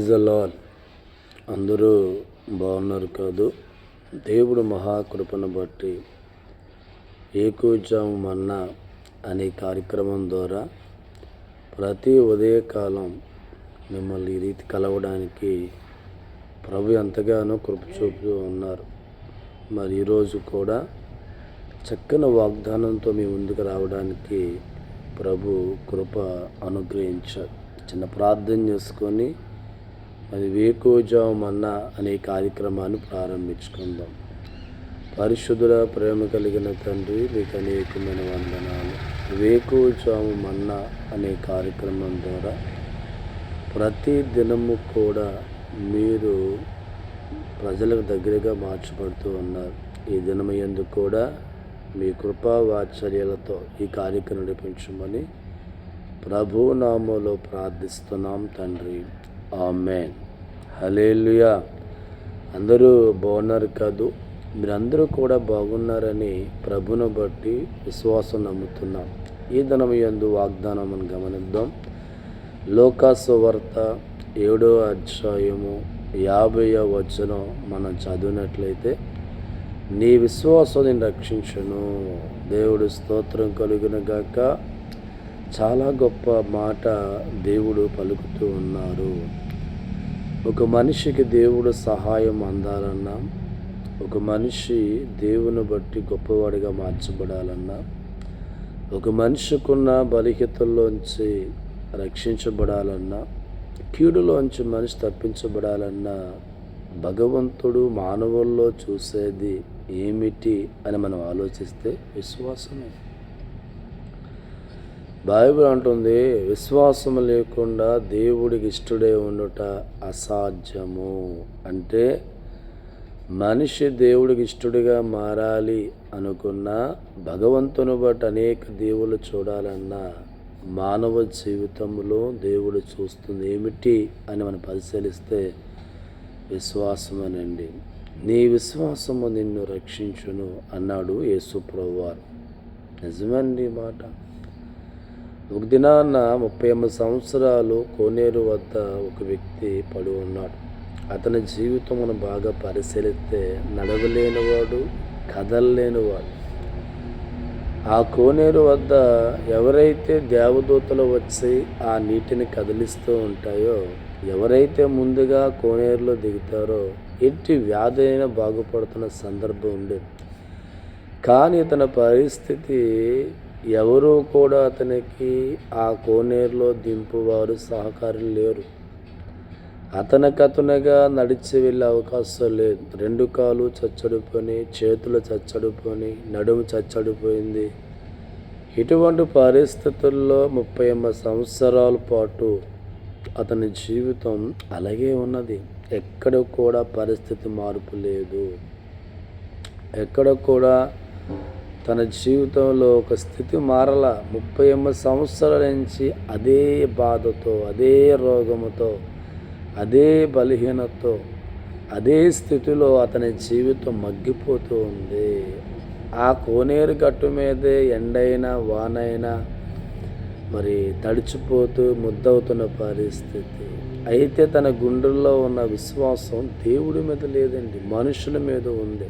Praise lord అందరూ బాగున్నారు కాదు. దేవుడు మహాకృపను బట్టి ఏకూజాము మన్నా అనే కార్యక్రమం ద్వారా ప్రతి ఉదయకాలం మిమ్మల్ని ఈ రీతి కలవడానికి ప్రభు ఎంతగానో కృప చూపుతూ ఉన్నారు. మరి ఈరోజు కూడా చక్కని వాగ్దానంతో మీ ముందుకు రావడానికి ప్రభు కృప అనుగ్రహించారు. చిన్న ప్రార్థన చేసుకొని అది వేకోజామన్నా అనే కార్యక్రమాన్ని ప్రారంభించుకుందాం. పరిశుద్ధుల ప్రేమ కలిగిన తండ్రి మీకు అనేకమైన వందనాలు. వేకోజాము మన్నా అనే కార్యక్రమం ద్వారా ప్రతి దినము కూడా మీరు ప్రజలకు దగ్గరగా మార్చబడుతూ ఉన్నారు. ఈ దినమయందు కూడా మీ కృపా వాత్సల్యాలతో ఈ కార్యక్రమం నడిపించమని ప్రభునామంలో ప్రార్థిస్తున్నాం తండ్రి. ఆమెన్. హలేలుయా అందరూ బాగున్నారు కాదు మీరందరూ కూడా బాగున్నారని ప్రభును బట్టి విశ్వాసం నమ్ముతున్నాం. ఈ ధనం ఎందు వాగ్దానం గమనిద్దాం. లోకాసువార్త ఏడో అధ్యాయము యాభై వచనం మనం చదివినట్లయితే నీ విశ్వాసం నేను రక్షించను. దేవుడు స్తోత్రం కలుగున గాక. చాలా గొప్ప మాట దేవుడు పలుకుతూ ఉన్నారు. ఒక మనిషికి దేవుడు సహాయం అందాలన్నా ఒక మనిషి దేవుని బట్టి గొప్పవాడిగా మార్చబడాలన్నా ఒక మనిషికున్న బలిహితల్లోంచి రక్షించబడాలన్నా కీడులోంచి మనిషి తప్పించబడాలన్నా భగవంతుడు మానవుల్లో చూసేది ఏమిటి అని మనం ఆలోచిస్తే విశ్వాసమే. బైబిల్ అంటుంది విశ్వాసం లేకుండా దేవుడికి ఇష్టడే ఉండుట అసాధ్యము. అంటే మనిషి దేవుడికి ఇష్టడిగా మారాలి అనుకున్న భగవంతుని బట్టి అనేక దేవుళ్ళు చూడాలన్నా మానవ జీవితంలో దేవుడు చూస్తుంది ఏమిటి అని మనం పరిశీలిస్తే విశ్వాసమనండి. నీ విశ్వాసము నిన్ను రక్షించును అన్నాడు యేసుప్రభువారు. నిజమండి మాట? ఒక దినాన్న ముప్పై ఎనిమిది సంవత్సరాలు కోనేరు వద్ద ఒక వ్యక్తి పడి ఉన్నాడు. అతని జీవితమును బాగా పరిశీలిస్తే నడవలేనివాడు కదలలేనివాడు. ఆ కోనేరు వద్ద ఎవరైతే దేవదూతలు వచ్చి ఆ నీటిని కదిలిస్తూ ఉంటాయో ఎవరైతే ముందుగా కోనేరులో దిగుతారో ఎట్టి వ్యాధి అయినా బాగుపడుతున్న సందర్భం ఉండేది. కానీ తన పరిస్థితి ఎవరూ కూడా అతనికి ఆ కోనేరులో దింపువారు సహకారులు లేరు. అతనికి నడిచి వెళ్ళే అవకాశం లేదు. రెండు కాలు చచ్చడిపోయి చేతులు చచ్చడిపోయి నడుము చచ్చడిపోయింది. ఇటువంటి పరిస్థితుల్లో ముప్పై ఎనిమిది సంవత్సరాల పాటు అతని జీవితం అలాగే ఉన్నది. ఎక్కడ కూడా పరిస్థితి మార్పు లేదు. ఎక్కడ కూడా తన జీవితంలో ఒక స్థితి మారల ముప్పై ఎనిమిది సంవత్సరాల నుంచి అదే బాధతో అదే రోగముతో అదే బలహీనతో అదే స్థితిలో అతని జీవితం మగ్గిపోతూ ఉంది. ఆ కోనేరు గట్టు మీదే ఎండైనా వానైనా మరి తడిచిపోతూ ముద్దవుతున్న పరిస్థితి. అయితే తన గుండెల్లో ఉన్న విశ్వాసం దేవుడి మీద లేదండి మనుషుల మీద ఉంది.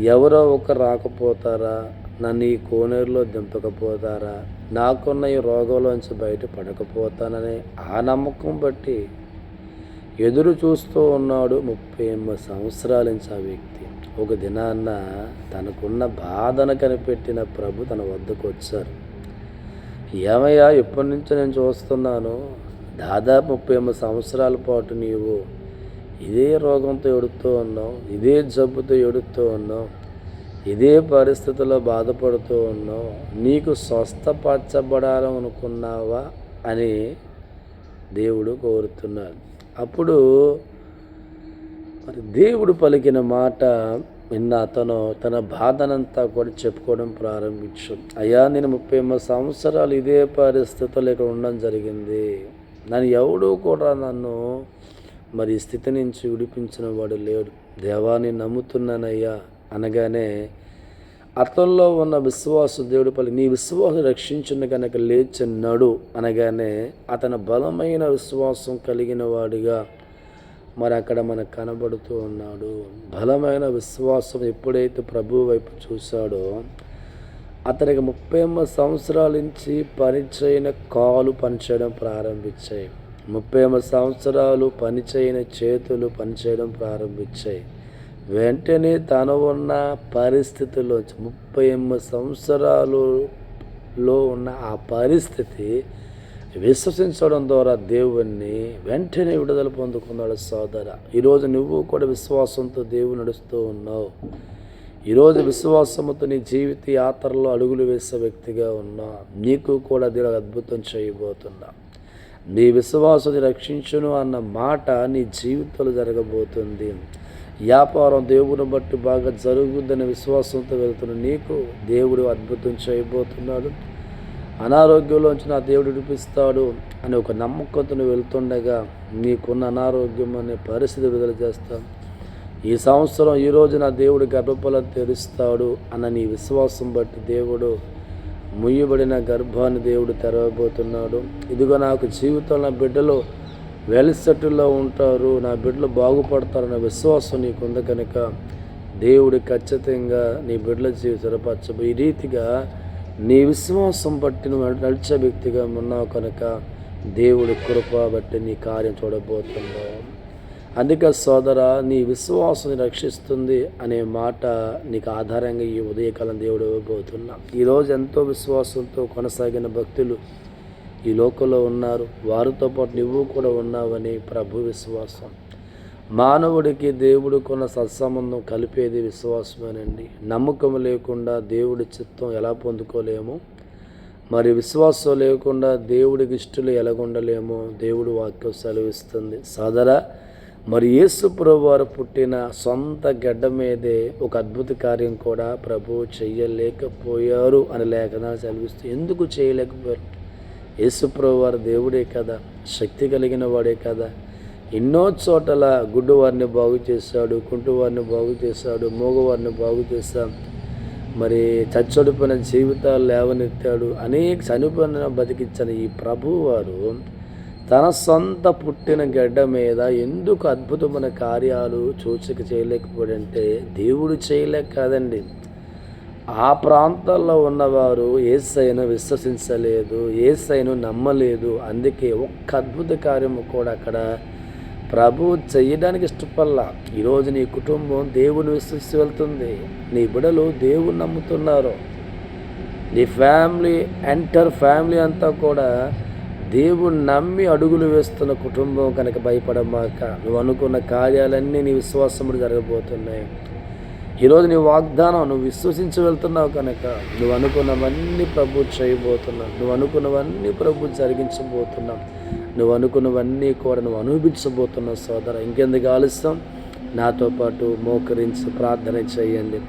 ఎవరో ఒకరు రాకపోతారా? నన్ను ఈ కోనేరులో దింపకపోతారా? నాకున్న ఈ రోగంలోంచి బయటపడకపోతాననే ఆ నమ్మకం బట్టి ఎదురు చూస్తూ ఉన్నాడు ముప్పై ఎనిమిది సంవత్సరాల నుంచి ఆ వ్యక్తి. ఒక దినాన్న తనకున్న బాధను కనిపెట్టిన ప్రభు తన వద్దకు వచ్చారు. ఏమయ్యా ఎప్పటి నుంచో నేను చూస్తున్నాను. దాదాపు ముప్పై ఎనిమిది సంవత్సరాల పాటు నీవు ఇదే రోగంతో ఎడుతూ ఉన్నాం ఇదే జబ్బుతో ఎడుతూ ఉన్నాం ఇదే పరిస్థితుల్లో బాధపడుతూ ఉన్నావు నీకు స్వస్థపరచబడాలనుకున్నావా అని దేవుడు కోరుతున్నాడు. అప్పుడు మరి దేవుడు పలికిన మాట నిన్న అతను తన బాధనంతా కూడా చెప్పుకోవడం ప్రారంభించాడు అయ్యా నేను ముప్పై ఎనిమిది సంవత్సరాలు ఇదే పరిస్థితుల్లో ఇక్కడ ఉండడం జరిగింది. నన్ను ఎవడూ కూడా నన్ను మరి స్థితి నుంచి విడిపించిన వాడు లేడు. దేవాన్ని నమ్ముతున్నానయ్యా అనగానే అతనిలో ఉన్న విశ్వాసం దేవుడు పల్లి నీ విశ్వాసం రక్షించిన కనుక లేచి నడు అనగానే అతను బలమైన విశ్వాసం కలిగిన వాడిగా మరి అక్కడ మనకు కనబడుతూ ఉన్నాడు. బలమైన విశ్వాసం ఎప్పుడైతే ప్రభు వైపు చూశాడో అతనికి ముప్పై సంవత్సరాల నుంచి పనిచేయన కాలు పనిచేయడం ప్రారంభించాయి. ముప్పై ఎనిమిది సంవత్సరాలు పనిచేయని చేతులు పనిచేయడం ప్రారంభించాయి. వెంటనే తను ఉన్న పరిస్థితిలో ముప్పై ఎనిమిది సంవత్సరాలులో ఉన్న ఆ పరిస్థితి విశ్వసించడం ద్వారా దేవుణ్ణి వెంటనే విడుదల పొందుకున్నాడు సోదర. ఈరోజు నువ్వు కూడా విశ్వాసంతో దేవుడు నడుస్తూ ఉన్నావు. ఈరోజు విశ్వాసముతో నీ జీవిత యాత్రలో అడుగులు వేసే వ్యక్తిగా ఉన్నా నీకు కూడా దేవుడు అద్భుతం చేయబోతున్నా. నీ విశ్వాసాన్ని రక్షించును అన్న మాట నీ జీవితంలో జరగబోతుంది. వ్యాపారం దేవుని బట్టి బాగా జరుగుద్దని విశ్వాసంతో వెళ్తున్న నీకు దేవుడు అద్భుతం చేయబోతున్నాడు. అనారోగ్యంలోంచి నా దేవుడు విడిపిస్తాడు అని ఒక నమ్మకంతో వెళ్తుండగా నీకున్న అనారోగ్యం అనే పరిస్థితి విడుదల చేస్తాం. ఈ సంవత్సరం ఈరోజు నా దేవుడు గర్భఫలం తెరుస్తాడు అన్న నీ విశ్వాసం బట్టి దేవుడు ముయ్యబడిన గర్భాన్ని దేవుడు తెరవబోతున్నాడు. ఇదిగో నాకు జీవితంలో నా బిడ్డలు వెల్ సెటిల్లో ఉంటారు. నా బిడ్డలు బాగుపడతారన్న విశ్వాసం నీకుంది కనుక దేవుడు ఖచ్చితంగా నీ బిడ్డల జీవితంలో పచ్చబో ఈ రీతిగా నీ విశ్వాసం బట్టి నువ్వు నడిచే వ్యక్తిగా ఉన్నావు కనుక దేవుడి కృప బట్టి నీ కార్యం చూడబోతున్నావు అందుకే సోదర నీ విశ్వాసం రక్షిస్తుంది అనే మాట నీకు ఆధారంగా ఈ ఉదయకాలం దేవుడు ఇవ్వబోతున్నా ఈరోజు ఎంతో విశ్వాసంతో కొనసాగిన భక్తులు ఈ లోకంలో ఉన్నారు. వారితో పాటు నువ్వు కూడా ఉన్నావని ప్రభు విశ్వాసం. మానవుడికి దేవుడు కొన్న సత్సంబంధం కలిపేది విశ్వాసమేనండి. నమ్మకం లేకుండా దేవుడి చిత్తం ఎలా పొందుకోలేము? మరి విశ్వాసం లేకుండా దేవుడికి ఇష్టలు ఎలాగుండలేమో దేవుడు వాక్యం సెలవిస్తుంది. సదర మరి యేసుప్రభు వారు పుట్టిన సొంత గడ్డ మీదే ఒక అద్భుత కార్యం కూడా ప్రభు చెయ్యలేకపోయారు అని లేఖనాలు చదివిస్తూ ఎందుకు చేయలేకపోయారు యేసుప్రభు వారు దేవుడే కదా శక్తి కలిగిన వాడే కదా. ఎన్నో చోటల గుడ్డువారిని బాగు చేశాడు కుంటువారిని బాగు చేశాడు మూగవారిని బాగు చేశాం. మరి చచ్చడిపోయిన జీవితాలు లేవనెత్తాడు. అనేక చనిపోయిన బతికించిన ఈ ప్రభువారు వారు తన సొంత పుట్టిన గడ్డ మీద ఎందుకు అద్భుతమైన కార్యాలు చూచక చేయలేకపోయాడంటే దేవుడు చేయలేక కాదండి. ఆ ప్రాంతాల్లో ఉన్నవారు ఏసైను విశ్వసించలేదు ఏసైను నమ్మలేదు. అందుకే ఒక్క అద్భుత కార్యము కూడా అక్కడ ప్రభు చేయడానికి ఇష్టపడలా. ఈరోజు నీ కుటుంబం దేవుని విశ్వసి వెళ్తుంది. నీ బిడలు దేవుని నమ్ముతున్నారు. నీ ఫ్యామిలీ ఎంటర్ ఫ్యామిలీ అంతా కూడా దేవుని నమ్మి అడుగులు వేస్తున్న కుటుంబం కనుక భయపడమాక నువ్వు అనుకున్న కార్యాలన్నీ నీ విశ్వాసముడు జరగబోతున్నాయి. ఈరోజు నీ వాగ్దానం నువ్వు విశ్వసించి వెళ్తున్నావు కనుక నువ్వు అనుకున్నవన్నీ ప్రభు చేయబోతున్నావు. నువ్వు అనుకున్నవన్నీ ప్రభు జరిగించబోతున్నావు. నువ్వు అనుకున్నవన్నీ కూడా నువ్వు అనుభవించబోతున్నావు సోదర. ఇంకెందుకు ఆలస్యం? నాతో పాటు మోకరించి ప్రార్థన చేయండి.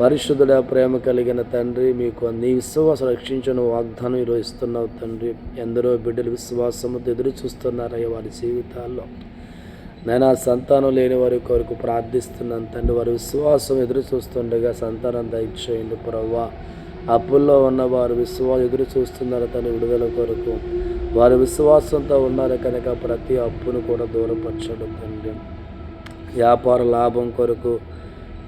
పరిశుద్ధుడ ప్రేమ కలిగిన తండ్రి మీకు నీ విశ్వాసం రక్షించిన వాగ్దానం ఈరోజు ఇస్తున్నావు తండ్రి. ఎందరో బిడ్డలు విశ్వాసంతో ఎదురు చూస్తున్నారయ్యా వారి జీవితాల్లో. నేను ఆ సంతానం లేని వారి కొరకు ప్రార్థిస్తున్నాను తండ్రి. వారి విశ్వాసం ఎదురు చూస్తుండగా సంతానం దయచేయండి ప్రవ్వా అప్పుల్లో ఉన్న వారు విశ్వాసం ఎదురు చూస్తున్నారు తన విడుదల కొరకు. వారి విశ్వాసంతో ఉన్నారు కనుక ప్రతి అప్పును కూడా దూరపరచడం తండ్రి. వ్యాపార లాభం కొరకు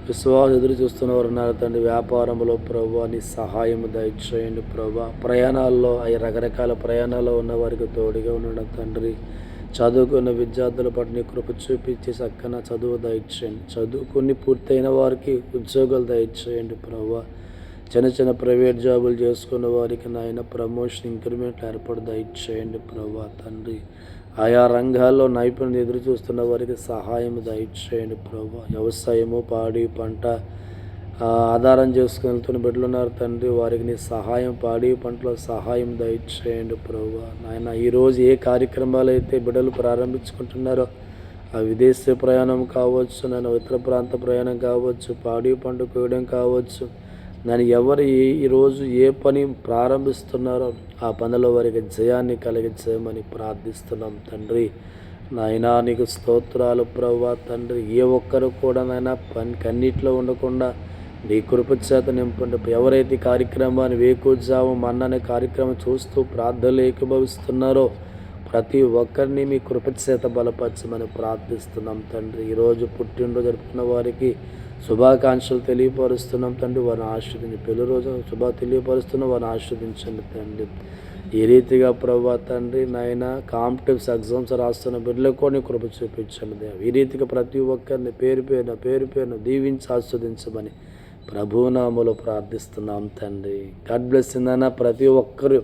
విశ్వాసం ఎదురు చూస్తున్నవారు ఉన్నారు తండ్రి. వ్యాపారంలో ప్రభు నీ సహాయం దయచేయండి ప్రభా. ప్రయాణాల్లో అవి రకరకాల ప్రయాణాల్లో ఉన్న వారికి తోడుగా ఉండడం తండ్రి. చదువుకున్న విద్యార్థుల పట్ల నీ కృప చూపించి చక్కన చదువు దయచేయండి. చదువుకుని పూర్తయిన వారికి ఉద్యోగాలు దయచేయండి ప్రభా. చిన్న చిన్న ప్రైవేట్ జాబులు చేసుకున్న వారికి నాయన ప్రమోషన్ ఇంక్రిమెంట్లు ఏర్పాటు దయచేయండి ప్రభా తండ్రి. ఆయా రంగాల్లో నైపుణ్యం ఎదురు చూస్తున్న వారికి సహాయం దయచేయండి ప్రభా. వ్యవసాయము పాడి పంట ఆధారం చేసుకుని వెళ్తున్న బిడ్డలు ఉన్నారు తండ్రి వారికి నీ సహాయం పాడి పంటలో సహాయం దయచేయండి ప్రభు. నాయన ఈరోజు ఏ కార్యక్రమాలు అయితే బిడ్డలు ప్రారంభించుకుంటున్నారో ఆ విదేశీ ప్రయాణం కావచ్చు నేను ఇతర ప్రాంత ప్రయాణం కావచ్చు పాడి పంట కోయడం కావచ్చు నేను ఎవరు ఈరోజు ఏ పని ప్రారంభిస్తున్నారో ఆ పనిలో వారికి జయాన్ని కలిగించమని ప్రార్థిస్తున్నాం తండ్రి. నాయనా నీకు స్తోత్రాలు ప్రభా తండ్రి. ఏ ఒక్కరు కూడా నాయన పని కన్నీటిలో ఉండకుండా నీ కృప చేత నింపండి. ఎవరైతే కార్యక్రమాన్ని వేకోజావం అన్ననే కార్యక్రమం చూస్తూ ప్రార్థనలు ఏకీభవిస్తున్నారో ప్రతి ఒక్కరిని మీ కృపచేత బలపరచమని ప్రార్థిస్తున్నాం తండ్రి. ఈరోజు పుట్టినరోజు జరుపుకున్న వారికి శుభాకాంక్షలు తెలియపరుస్తున్నాం తండ్రి. వారిని ఆశ్రదించి పెళ్ళి రోజు శుభ తెలియపరుస్తున్నాం. వారిని ఆశ్రదించండి తండ్రి. ఈ రీతిగా ప్రభా తండ్రి నాయన కాంపిటేటివ్స్ ఎగ్జామ్స్ రాస్తున్న బిడ్డలకు కూడా నీ కృప చూపించండి దేవ. ఈ రీతిగా ప్రతి ఒక్కరిని పేరు పేరున పేరు పేరున దీవించి ఆస్వాదించమని ప్రభునామలో ప్రార్థిస్తున్నాం తండ్రి. గాడ్ బ్లెస్ నాన్న ప్రతి ఒక్కరు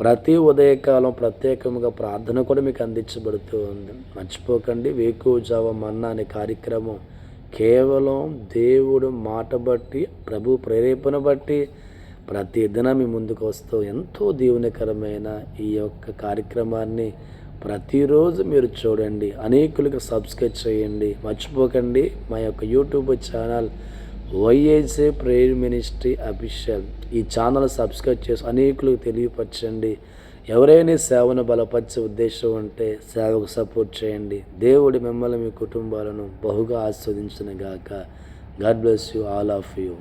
ప్రతి ఉదయకాలం ప్రత్యేకంగా ప్రార్థన కూడా మీకు అందించబడుతూ ఉంది. మర్చిపోకండి. వేకువజావ మన్నా అనే కార్యక్రమం కేవలం దేవుడు మాట బట్టి ప్రభు ప్రేరేపణ బట్టి ప్రతి దిన మీ ముందుకు వస్తూ ఎంతో దీవెనకరమైన ఈ యొక్క కార్యక్రమాన్ని ప్రతిరోజు మీరు చూడండి. అనేకులకు సబ్స్క్రైబ్ చేయండి. మర్చిపోకండి. మా యొక్క YouTube channel YSA prayer ministry official ఈ ఛానల్ సబ్స్క్రైబ్ చేసి అనేకులకు తెలియపరచండి. ఎవరైనా సేవను బలపరిచే ఉద్దేశం ఉంటే సేవకు సపోర్ట్ చేయండి. దేవుడి మిమ్మల్ని మీ కుటుంబాలను బహుగా ఆస్వాదించిన గాక. God bless you all of you.